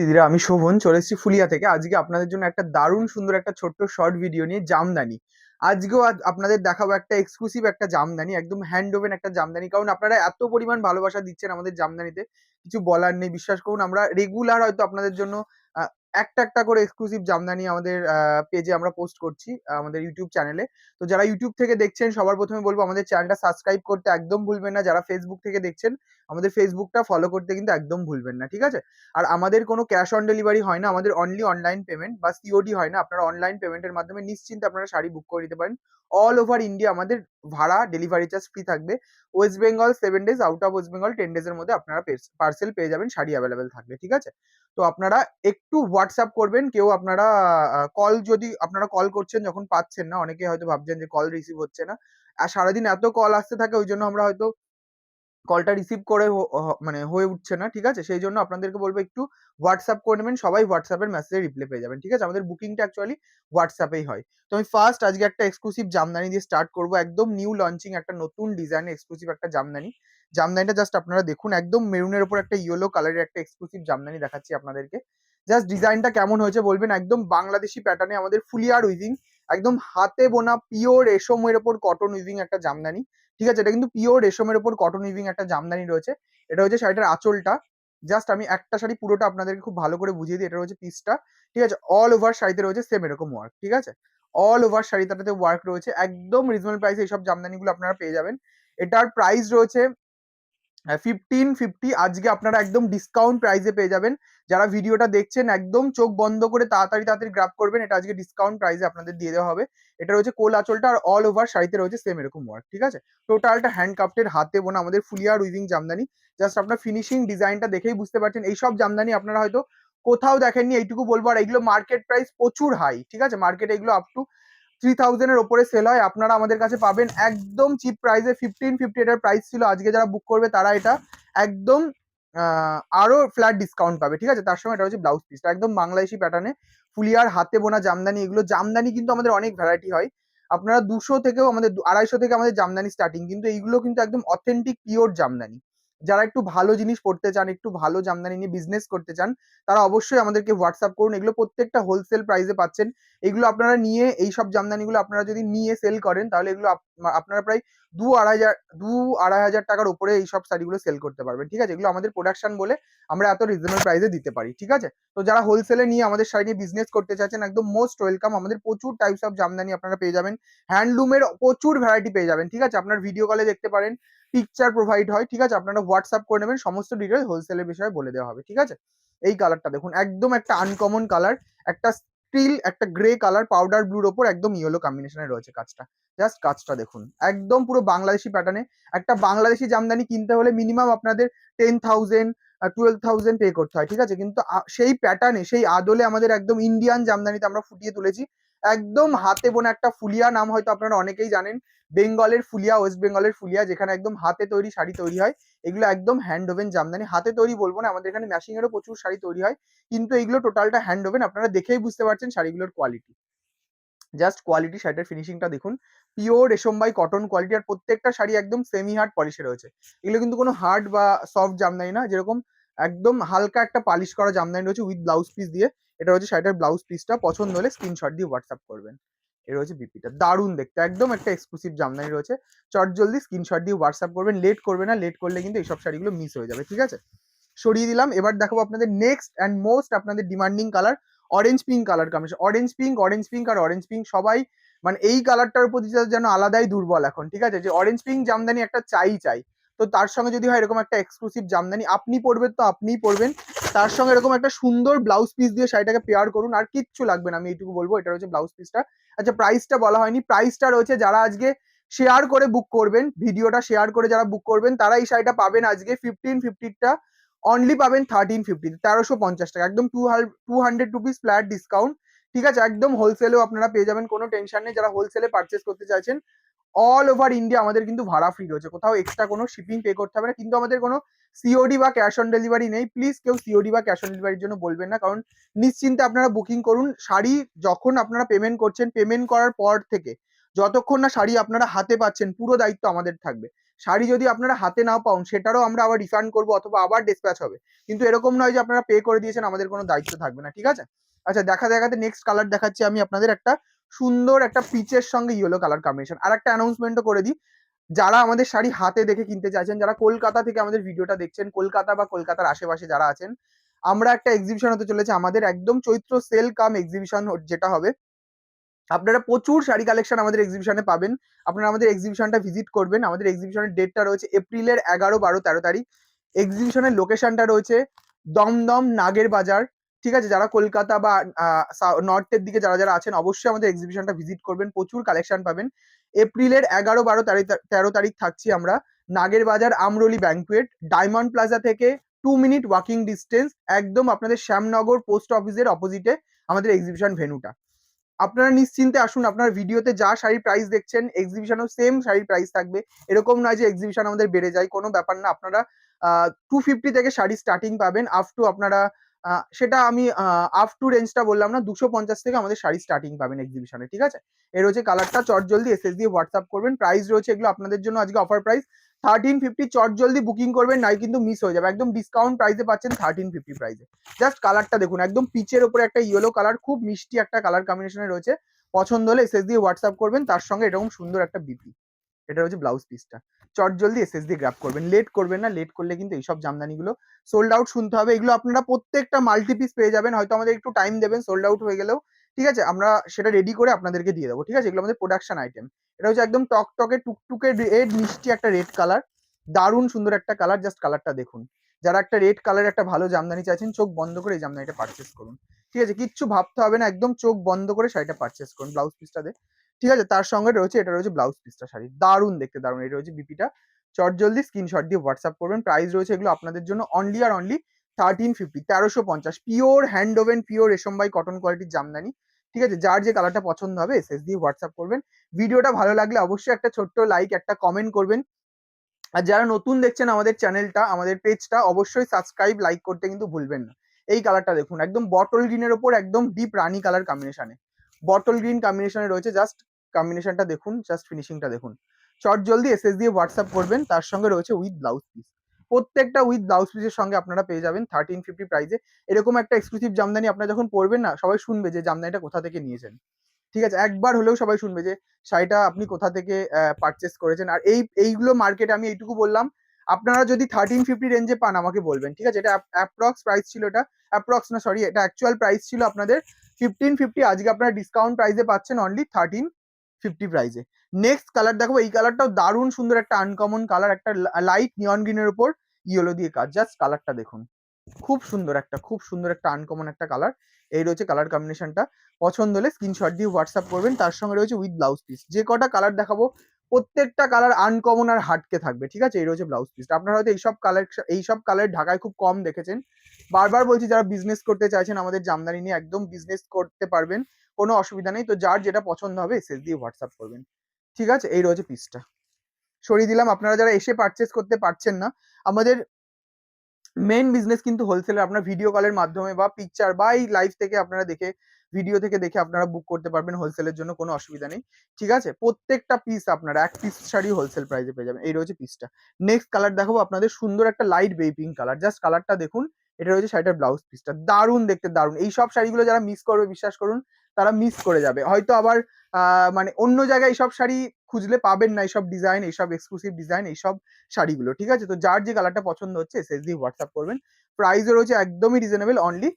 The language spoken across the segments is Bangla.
দিদিরা, আমি শোভন চলে এসেছি ফুলিয়া থেকে। আজকে আপনাদের জন্য একটা দারুণ সুন্দর একটা ছোট্ট শর্ট ভিডিও নিয়ে জামদানি। আজকেও আজ আপনাদের দেখাবো একটা এক্সক্লুসিভ একটা জামদানি, একদম হ্যান্ড ওভেন একটা জামদানি। কারণ আপনারা এত পরিমাণ ভালোবাসা দিচ্ছেন আমাদের জামদানিতে, কিছু বলার নেই। বিশ্বাস করুন, আমরা রেগুলার হয়তো আপনাদের জন্য একটা একটা করে এক্সক্লুসিভ জামদানি আমাদের পেজে আমরা পোস্ট করছি, আমাদের ইউটিউব চ্যানেলে তো যারা ইউটিউব থেকে দেখছেন, সবার প্রথমে বলব আমাদের চ্যানেলটা সাবস্ক্রাইব করতে একদম ভুলবেন না। যারা ফেসবুক থেকে দেখছেন, আমাদের ফেসবুকটা ফলো করতে কিন্তু একদম ভুলবেন না, ঠিক আছে? আর আমাদের কোনো ক্যাশ অন ডেলিভারি হয় না, আমাদের অনলি অনলাইন পেমেন্ট বা সিওডি হয় না। আপনারা অনলাইন পেমেন্টের মাধ্যমে নিশ্চিন্তে আপনারা শাড়ি বুক করে নিতে পারেন। অল ওভার ইন্ডিয়া আমাদের ভাড়া ডেলিভারি চার্জ ফ্রি থাকবে। West Bengal seven days out of West Bengal ten ডেজের মধ্যে আপনারা পার্সেল পেয়ে যাবেন, শাড়ি অ্যাভেলেবেল থাকবে, ঠিক আছে? তো আপনারা একটু হোয়াটসঅ্যাপ করবেন, কেউ আপনারা কল যদি, আপনারা কল করছেন যখন পাচ্ছেন না, অনেকে হয়তো ভাবছেন যে কল রিসিভ হচ্ছে না। আর সারাদিন এত কল আসতে থাকে, ওই জন্য আমরা হয়তো কলটা রিসিভ করে মানে হয়ে উঠছে না, ঠিক আছে? সেই জন্য আপনাদেরকে বলব একটু হোয়াটসঅ্যাপ করে নেবেন, সবাই হোয়াটসঅ্যাপের মেসেজে রিপ্লাই পেয়ে যাবেন, ঠিক আছে? আমাদের বুকিংটা অ্যাকচুয়ালি হোয়াটসঅ্যাপেই হয়। তো আমি ফার্স্ট আজকে একটা এক্সক্লুসিভ জামদানি দিয়ে স্টার্ট করব, একদম নিউ লঞ্চিং একটা নতুন ডিজাইনের এক্সক্লুসিভ একটা জামদানি। জামদানিটা জাস্ট আপনারা দেখুন, একদম মেরুনের উপর একটা ইয়েলো কালারের একটা এক্সক্লুসিভ জামদানি দেখাচ্ছি আপনাদেরকে। জাস্ট ডিজাইনটা কেমন হয়েছে বলবেন, একদম বাংলাদেশি প্যাটার্নে আমাদের ফুলিয়ার উইভিং একদম হাতে বোনা পিওর রেশমের ওপর কটন উইভিং একটা জামদানি, ঠিক আছে? এটা কিন্তু পিওর রেশমের ওপর কটন উইভিং একটা জামদানি রয়েছে। এটা হচ্ছে শাড়িটার আঁচলটা। জাস্ট আমি একটা শাড়ি পুরোটা আপনাদেরকে খুব ভালো করে বুঝিয়ে দিই। এটা রয়েছে পিসটা ঠিক আছে? অল ওভার শাড়িতে রয়েছে সেম এরকম ওয়ার্ক ঠিক আছে? অল ওভার শাড়িটাতে ওয়ার্ক রয়েছে। একদম রিজনেবল প্রাইসে এইসব জামদানিগুলো আপনারা পেয়ে যাবেন। এটার প্রাইস রয়েছে ফিফটিন ফিফটি আজকে আপনারা একদম ডিসকাউন্ট প্রাইসে পেয়ে যাবেন। যারা ভিডিওটা দেখছেন, একদম চোখ বন্ধ করে তাড়াতাড়ি তাড়াতাড়ি গ্রাফ করবেন। এটা আজকে ডিসকাউন্ট প্রাইসে আপনাদের দিয়ে দেওয়া হবে। এটা রয়েছে কোল আঁচলটা আর অল ওভার শাড়িতে রয়েছে সেম এরকম ওয়ার্ক ঠিক আছে? টোটালটা হ্যান্ড কাপ্টের হাতে বোনা আমাদের ফুলিয়ার উইভিং জামদানি। জাস্ট আপনার ফিনিশিং ডিজাইনটা দেখেই বুঝতে পারছেন। এইসব জামদানি আপনারা হয়তো কোথাও দেখেননি, এইটুকু বলব। আর এইগুলো মার্কেট প্রাইস প্রচুর হাই ঠিক আছে? মার্কেটে এগুলো আপ টু থ্রি থাউজেন্ডের ওপরে সেল হয়। আপনারা আমাদের কাছে পাবেন একদম চিপ প্রাইসে ফিফটিন ফিফটি এটার প্রাইস ছিল। আজকে যারা বুক করবে তারা এটা একদম আহ, আরও ফ্ল্যাট ডিসকাউন্ট পাবে। ঠিক আছে? তার সঙ্গে এটা হচ্ছে ব্লাউজ পিসটা একদম বাংলাদেশি প্যাটার্নে ফুলিয়ার হাতে বোনা জামদানি এগুলো। জামদানি কিন্তু আমাদের অনেক ভ্যারাইটি হয়। আপনারা দুশো থেকেও আমাদের আড়াইশো থেকে আমাদের জামদানি স্টার্টিং কিন্তু এইগুলো কিন্তু একদম অথেন্টিক পিওর জামদানি। যারা একটু ভালো জিনিস পড়তে চান, একটু ভালো জামদানি নিয়ে বিজনেস করতে চান, তারা অবশ্যই আমাদেরকে হোয়াটসঅ্যাপ করুন। এগুলো প্রত্যেকটা হোলসেল প্রাইসে পাচ্ছেন। এগুলো আপনারা নিয়ে এই সব জামদানিগুলো আপনারা যদি নিয়ে সেল করেন, তাহলে এগুলো আপনারা প্রায় দু আড়াই হাজার, দু আড়াই হাজার টাকার উপরে এই সব শাড়িগুলো সেল করতে পারবেন। ঠিক আছে? এগুলো আমাদের প্রোডাকশন বলে আমরা এত রিজনেবল প্রাইসে দিতে পারি। ঠিক আছে? তো যারা হোলসেলে নিয়ে আমাদের শাড়ি নিয়ে বিজনেস করতে চাচ্ছেন, একদম মোস্ট ওয়েলকাম আমাদের প্রচুর টাইপস অফ জামদানি আপনারা পেয়ে যাবেন। হ্যান্ডলুমের প্রচুর ভ্যারাইটি পেয়ে যাবেন। ঠিক আছে? আপনার ভিডিও কলে দেখতে পারেন। পিকচার প্রোভাইড হয়, ঠিক আছে? আপনারা হোয়াটসঅ্যাপ করে নেবেন, সমস্ত ডিটেলস হোলসেলের বিষয়ে বলে দেওয়া হবে, ঠিক আছে? এই কালারটা দেখুন, একদম একটা আনকমন কালার একটা স্টিল একটা গ্রে কালার পাউডার ব্লুর ওপর একদম ইয়েলো কম্বিনেশনে রয়েছে কাজটা। জাস্ট কাজটা দেখুন, একদম পুরো বাংলাদেশি প্যাটার্নে একটা বাংলাদেশি জামদানি কিনতে হলে মিনিমাম আপনাদের ten thousand twelve thousand pay করতে হয়, ঠিক আছে? কিন্তু সেই প্যাটার্নে সেই আদলে আমাদের একদম ইন্ডিয়ান জামদানিতে আমরা ফুটিয়ে তুলেছি একদম হাতে বোনা একটা ফুলিয়া, নাম হয়তো আপনারা অনেকেই জানেন, বেঙ্গলের ফুলিয়া, ওয়েস্ট বেঙ্গলের ফুলিয়া, যেখানে একদম হাতে তৈরি শাড়ি তৈরি হয়। এগুলো একদম হ্যান্ড ওভেন জামদানি। হাতে তৈরি বলব না, আমাদের এখানে ম্যাশিং এরও প্রচুর শাড়ি তৈরি হয়, কিন্তু এইগুলো টোটালটা হ্যান্ড ওভেন আপনারা দেখেই বুঝতে পারছেন শাড়িগুলোর কোয়ালিটি জাস্ট কোয়ালিটি শাড়িটার ফিনিশিংটা দেখুন। পিওর রেশম বাই কটন কোয়ালিটি আর প্রত্যেকটা শাড়ি একদম সেমি হার্ড পলিশে রয়েছে। এগুলো কিন্তু কোনো হার্ড বা সফট জামদানি না, যেরকম একদম হালকা একটা পালিশ করা জামদানি রয়েছে উইথ ব্লাউজ পিস দিয়ে। এটা হচ্ছে শাড়িটার ব্লাউজ পিসটা পছন্দ হলে স্ক্রিনশট দিয়ে হোয়াটসঅ্যাপ করবেন। এটা হচ্ছে বিপিটা দারুণ দেখতে। একদম একটা এক্সক্লুসিভ জামদানি রয়েছে। চট জলদি স্ক্রিনশট দিয়ে হোয়াটসঅ্যাপ করবেন। লেট করবে না। লেট করলে কিন্তু এইসব শাড়িগুলো মিস হয়ে যাবে। ঠিক আছে? সরিয়ে দিলাম। এবার দেখাবো আপনাদের নেক্সট অ্যান্ড মোস্ট আপনাদের demanding colour orange pink colour combination orange pink orange pink আর অরেঞ্জ পিঙ্ক সবাই মানে এই কালারটার প্রতি যেন আলাদাই দুর্বল এখন। ঠিক আছে? যে অরেঞ্জ পিঙ্ক জামদানি একটা চাই চাই। তো তার সঙ্গে যদি হয় এরকম একটা এক্সক্লুসিভ জামদানি, আপনি পরবেন তো আপনিই পরবেন। তার সঙ্গে এরকম একটা সুন্দর ব্লাউজ পিস দিয়ে শাড়িটাকে পেয়ার করুন, আর কিচ্ছু লাগবে না, আমি এইটুকু বলব, এটা হচ্ছে ব্লাউজ পিসটা আচ্ছা প্রাইসটা বলা হয়নি প্রাইসটা রয়েছে যারা আজকে শেয়ার করে বুক করবেন, ভিডিওটা শেয়ার করে যারা বুক করবেন, তারা এই শাড়িটা পাবেন আজকে ফিফটিন ফিফটিটা অনলি পাবেন থার্টিন ফিফটি তেরোশো পঞ্চাশ টাকা, একদম two two hundred rupees flat discount ঠিক আছে? একদম হোলসেলেও আপনারা পেয়ে যাবেন, কোনো টেনশন নেই, যারা হোলসেলে পারচেস করতে চাইছেন অল ওভার ইন্ডিয়া আমাদের কিন্তু ভাড়া ফ্রি রয়েছে। কোথাও এক্সট্রা কোনো শিপিং পে করতে হবে না। কিন্তু আমাদের কোনো সিওডি বা ক্যাশ অন ডেলিভারি নেই। প্লিজ কেউ সিওডি বা ক্যাশ অন ডেলিভারির জন্য বলবেন না। কারণ নিশ্চিন্তে আপনারা বুকিং করুন। শাড়ি যখন আপনারা পেমেন্ট করছেন পেমেন্ট করার পর থেকে যতক্ষণ না শাড়ি আপনারা হাতে পাচ্ছেন, পুরো দায়িত্ব আমাদের থাকবে। শাড়ি যদি আপনারা হাতে না পান, সেটারও আমরা আবার রিফান্ড করব অথবা আবার ডিসপ্যাচ হবে। কিন্তু এরকম নয় যে আপনারা পে করে দিয়েছেন, আমাদের কোনো দায়িত্ব থাকবে না। ঠিক আছে? আচ্ছা দেখা দেখাতে নেক্সট কালার দেখাচ্ছি আমি আপনাদের একটা। সুন্দর একটা পিচের সঙ্গে ইয়েলো কালার কম্বিনেশন আর একটা অ্যানাউন্সমেন্টও করে দিই। যারা আমাদের শাড়ি হাতে দেখে কিনতে চাইছেন, যারা কলকাতা থেকে আমাদের ভিডিওটা দেখছেন, কলকাতা বা কলকাতার আশেপাশে যারা আছেন, আমরা একটা এক্সিবিশন হতে চলেছে। আমাদের একদম চৈত্র সেল কাম এক্সিবিশন যেটা হবে। আপনারা প্রচুর শাড়ি কালেকশন আমাদের এক্সিবিশনে পাবেন। আপনারা আমাদের এক্সিবিশনটা ভিজিট করবেন। আমাদের এক্সিবিশনের ডেটটা রয়েছে এপ্রিলের এগারো বারো তেরো তারিখ। এক্সিবিশনের লোকেশনটা রয়েছে দমদম নাগের বাজার। ঠিক আছে? যারা কলকাতা বা নর্থের দিকে যারা যারা আছেন, অবশ্যই আমাদের এক্সিবিশনটা ভিজিট করবেন। প্রচুর কালেকশন পাবেন। এপ্রিলের এগারো বারো তারিখ, তেরো তারিখ থাকছি আমরা। নাগের বাজার আমরলি ব্যাংকুয়েট ডায়মন্ড প্লাজা থেকে টু মিনিট ওয়াকিং ডিস্টেন্স একদম আপনাদের শ্যামনগর পোস্ট অফিসের অপোজিটে আমাদের এক্সিবিশন ভেনুটা আপনারা নিশ্চিন্তে আসুন, আপনার ভিডিওতে যা শাড়ির প্রাইস দেখছেন এক্সিবিশনেও সেম শাড়ির প্রাইস থাকবে। এরকম নয় যে এক্সিবিশন আমাদের বেড়ে যায়, কোনো ব্যাপার না। আপনারা টু ফিফটি থেকে শাড়ি স্টার্টিং পাবেন আপ টু আপনারা সেটা আমি আপ টু রেঞ্জটা বললাম না, দুশো পঞ্চাশ থেকে আমাদের শাড়ি স্টার্টিং পাবেন এক্সিবিশনে ঠিক আছে? এর হচ্ছে কালারটা চট জলদি এসএস দিয়ে হোয়াটসঅ্যাপ করবেন প্রাইস রয়েছে এগুলো আপনাদের জন্য আজকে অফার প্রাইস থার্টিন ফিফটি চট জলদি বুকিং করবেন নাই কিন্তু মিস হয়ে যাবে, একদম ডিসকাউন্ট প্রাইসে পাচ্ছেন থার্টিন ফিফটি প্রাইসে জাস্ট কালারটা দেখুন, একদম পিচের উপরে একটা ইয়েলো কালার খুব মিষ্টি একটা কালার কম্বিনেশনে রয়েছে, পছন্দ হলে এসএস দিয়ে হোয়াটসঅ্যাপ করবেন, তার সঙ্গে এরকম সুন্দর একটা বিপি এটা হচ্ছে ব্লাউজ পিসটা চট জলদি এসএস দিয়ে গ্র্যাপ করবেন। লেট করবেন না লেট করলে কিন্তু এইসব জামদানিগুলো সোল্ড আউট শুনতে হবে। এগুলো আপনারা প্রত্যেকটা মাল্টি পিস পেয়ে যাবেন। হয়তো আমাদের একটু টাইম দেবেন সোল্ড আউট হয়ে গেলেও। ঠিক আছে? আমরা সেটা রেডি করে আপনাদেরকে দিয়ে দেবো। ঠিক আছে? এগুলো আমাদের প্রোডাকশন আইটেম এটা হচ্ছে একদম টকটকে টুকটুকে রেড মিষ্টি একটা রেড কালার দারুণ সুন্দর একটা কালার জাস্ট কালারটা দেখুন। যারা একটা রেড কালার একটা ভালো জামদানি চাইছেন, চোখ বন্ধ করে এই জামদানিটা পারচেস করুন। ঠিক আছে? কিচ্ছু ভাবতে হবে না। একদম চোখ বন্ধ করে শাড়িটা পারচেস করুন। ব্লাউজ পিসটা দিয়ে ঠিক আছে? তার সঙ্গে রয়েছে, এটা রয়েছে ব্লাউজ পিসটা শাড়ি। দারুণ দেখতে, দারুণ। এটা রয়েছে বিপিটা চট জলদি স্ক্রিনশট দিয়ে হোয়াটসঅ্যাপ করবেন। প্রাইস রয়েছে এগুলো আপনাদের জন্য অনলি আর অনলি থার্টিন ফিফটি তেরোশো পঞ্চাশ। পিওর হ্যান্ড ওভেন পিওর রেশম বাই কটন কোয়ালিটির জামদানি। ঠিক আছে? যার যে কালারটা পছন্দ হবে এসএস দিয়ে হোয়াটসঅ্যাপ করবেন। ভিডিওটা ভালো লাগলে অবশ্যই একটা ছোট্ট লাইক একটা কমেন্ট করবেন। আর যারা নতুন দেখছেন আমাদের চ্যানেলটা আমাদের পেজটা অবশ্যই সাবস্ক্রাইব লাইক করতে কিন্তু ভুলবেন না। এই কালারটা দেখুন। একদম বটল গ্রিনের ওপর একদম ডিপ রানি কালার কম্বিনেশনে বটল গ্রিন কম্বিনেশনে রয়েছে জাস্ট কম্বিনেশনটা দেখুন জাস্ট ফিনিশিংটা দেখুন। চট জলদি এসএস দিয়ে হোয়াটসঅ্যাপ করবেন, তার সঙ্গে রয়েছে উইথ ব্লাউজ পিস প্রত্যেকটা উইথ ব্লাউজ পিসের সঙ্গে আপনারা পেয়ে যাবেন থার্টিন ফিফটি প্রাইজে এরকম একটা এক্সক্লুসিভ জামদানি আপনারা যখন পরবেন না, সবাই শুনবে যে জামদানিটা কোথা থেকে নিয়েছেন। ঠিক আছে, একবার হলেও সবাই শুনবে যে শাড়িটা আপনি কোথা থেকে পারচেস করেছেন। আর এই, এইগুলো মার্কেটে আমি এইটুকু বললাম, আপনারা যদি থার্টিন ফিফটি রেঞ্জে পান আমাকে বলবেন, ঠিক আছে? এটা অ্যাপ্রক্স প্রাইস ছিল এটা অ্যাপ্রক্স না সরি এটা অ্যাকচুয়াল প্রাইস ছিল আপনাদের ফিফটিন ফিফটি আজকে আপনারা ডিসকাউন্ট প্রাইসে পাচ্ছেন অনলি থার্টিন ফিফটি প্রাইসে নেক্সট কালার দেখো এই কালারটাও দারুণ সুন্দর একটা আনকমন কালার একটা লাইট নিয়ন গ্রিনের উপর ইয়েলো দিয়ে কাজ। জাস্ট কালারটা দেখুন। খুব সুন্দর একটা, খুব সুন্দর একটা আনকমন একটা কালার এই রয়েছে কালার কম্বিনেশনটা পছন্দ হলে স্ক্রিনশট দিয়ে হোয়াটসঅ্যাপ করবেন। তার সঙ্গে রয়েছে উইথ ব্লাউজ পিস যে কটা কালার দেখাবো, প্রত্যেকটা কালার আনকমন আর হাটকে থাকবে, ঠিক আছে? এই রয়েছে ব্লাউজ পিস আপনারা হয়তো এইসব কালার এইসব কালার ঢাকায় খুব কম দেখেছেন। বারবার বলছি, যারা বিজনেস করতে চাইছেন, আমাদের জামদানি নিয়ে একদম বিজনেস করতে পারবেন, কোনো অসুবিধা নেই। তো যার যেটা পছন্দ হবে এসএস দিয়ে হোয়াটসঅ্যাপ করবেন। ঠিক আছে? এই রয়েছে পিসটা সরিয়ে দিলাম। আপনারা যারা এসে পারচেস করতে পারছেন না, আমাদের মেন বিজনেস কিন্তু হোলসেলার আপনার ভিডিও কলের মাধ্যমে বা পিকচার বা এই লাইভ থেকে আপনারা দেখে ভিডিও থেকে দেখে আপনারা বুক করতে পারবেন হোলসেলের জন্য, কোনো অসুবিধা নেই। ঠিক আছে? প্রত্যেকটা পিস আপনারা, এক পিস শাড়ি হোলসেল প্রাইসে পেয়ে যাবেন। এই রয়েছে পিসটা নেক্সট কালার দেখাবো। আপনাদের সুন্দর একটা light baby pink colour just কালারটা দেখুন। এটা রয়েছে শাড়িটার ব্লাউজ পিসটা দারুণ দেখতে, দারুণ। এই সব শাড়িগুলো যারা মিস করবে, বিশ্বাস করুন, তারা মিস করে যাবে। হয়তো আবার মানে অন্য জায়গায় এইসব শাড়ি খুঁজলে পাবেন না, এইসব ডিজাইন এইসব এক্সক্লুসিভ ডিজাইন এইসব শাড়িগুলো, ঠিক আছে? তো যার যে কালারটা পছন্দ হচ্ছে এসএস দিয়ে হোয়াটসঅ্যাপ করবেন। প্রাইসও রয়েছে একদমই রিজনেবল অনলি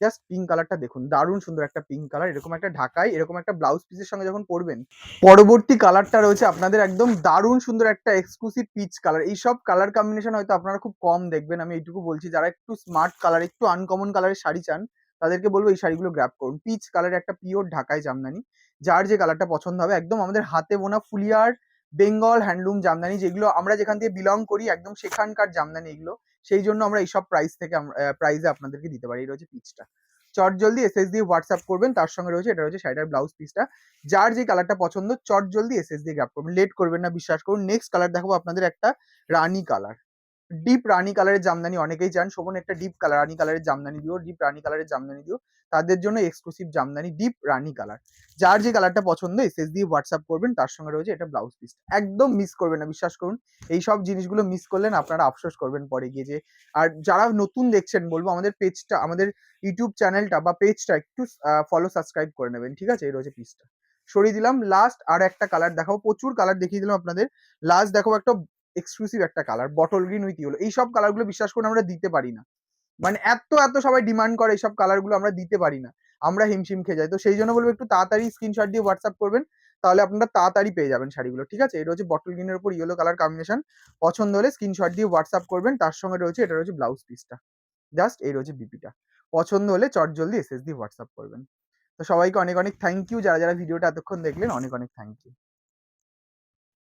জাস্ট পিঙ্ক কালারটা দেখুন। দারুণ সুন্দর একটা পিঙ্ক কালার এরকম একটা ঢাকায় এরকম একটা ব্লাউজ পিসের সঙ্গে যখন পরবেন, পরবর্তী কালারটা রয়েছে আপনাদের একদম দারুণ সুন্দর একটা এক্সক্লুসিভ পিচ কালার এইসব কালার কম্বিনেশন হয়তো আপনারা খুব কম দেখবেন, আমি এইটুকু বলছি। যারা একটু স্মার্ট কালার একটু আনকমন কালারের শাড়ি চান, তাদেরকে বলব এই শাড়িগুলো গ্র্যাপ করুন। পিচ কালার একটা পিওর ঢাকায় জামদানি, যার যে কালারটা পছন্দ হবে, একদম আমাদের হাতে বোনা ফুলিয়ার বেঙ্গল হ্যান্ডলুম জামদানি, যেগুলো আমরা যেখান থেকে বিলং করি, একদম সেখানকার জামদানি এগুলো। সেই জন্য আমরা এইসব প্রাইস থেকে প্রাইসে আপনাদেরকে দিতে পারি। এটা রয়েছে পিচটা চট জলদি এসএস দিয়ে হোয়াটসঅ্যাপ করবেন, তার সঙ্গে রয়েছে, এটা হচ্ছে শাড়িটার ব্লাউজ পিসটা যার যে কালারটা পছন্দ, চট জলদি এসএস দিয়ে গ্রাপ করবেন। লেট করবেন না, বিশ্বাস করুন। নেক্সট কালার দেখাবো আপনাদের একটা রানি কালার ডিপ রানী কালারের জামদানি অনেকেই চান। শোভন, একটা ডিপ কালার রানী কালারের জামদানি দিও ডিপ রানী কালারের জামদানি দিও। তাদের জন্য এক্সক্লুসিভ জামদানি ডিপ রানী কালার যার যে কালারটা পছন্দ এসএস দিয়ে হোয়াটসঅ্যাপ করবেন, তার সঙ্গে রয়েছে এটা ব্লাউজ পিস একদম মিস করবেন না, বিশ্বাস করুন। এই সব জিনিসগুলো মিস করলেন, আপনারা আফসোস করবেন পরে গিয়ে যে, আর যারা নতুন দেখছেন, বলব আমাদের পেজটা আমাদের ইউটিউব চ্যানেলটা বা পেজটা একটু ফলো সাবস্ক্রাইব করে নেবেন, ঠিক আছে? এই রয়েছে পিসটা সরিয়ে দিলাম লাস্ট আর একটা কালার দেখাবো। প্রচুর কালার দেখিয়ে দিলাম আপনাদের। লাস্ট দেখাবো একটা এক্সক্লুসিভ একটা colour bottle green with yellow এই সব কালারগুলো বিশ্বাস করে আমরা দিতে পারি না। মানে এত এত সবাই ডিমান্ড করে এইসব কালারগুলো আমরা দিতে পারি না। আমরা হিমশিম খেয়ে যাই। তো সেই জন্য বলব একটু তাড়াতাড়ি স্ক্রিনশট দিয়ে হোয়াটসঅ্যাপ করবেন, তাহলে আপনারা তাড়াতাড়ি পেয়ে যাবেন শাড়িগুলো, ঠিক আছে? এটা হচ্ছে বটল গ্রিনের উপর ইয়েলো কালার কম্বিনেশন পছন্দ হলে স্ক্রিনশট দিয়ে হোয়াটসঅ্যাপ করবেন, তার সঙ্গে রয়েছে, এটা রয়েছে ব্লাউজ পিসটা জাস্ট এই রয়েছে বিপিটা পছন্দ হলে চট জলদি এসএস দিয়ে হোয়াটসঅ্যাপ করবেন। তো সবাইকে অনেক অনেক থ্যাংক ইউ যারা যারা ভিডিওটা এতক্ষণ দেখলেন, অনেক অনেক থ্যাংক ইউ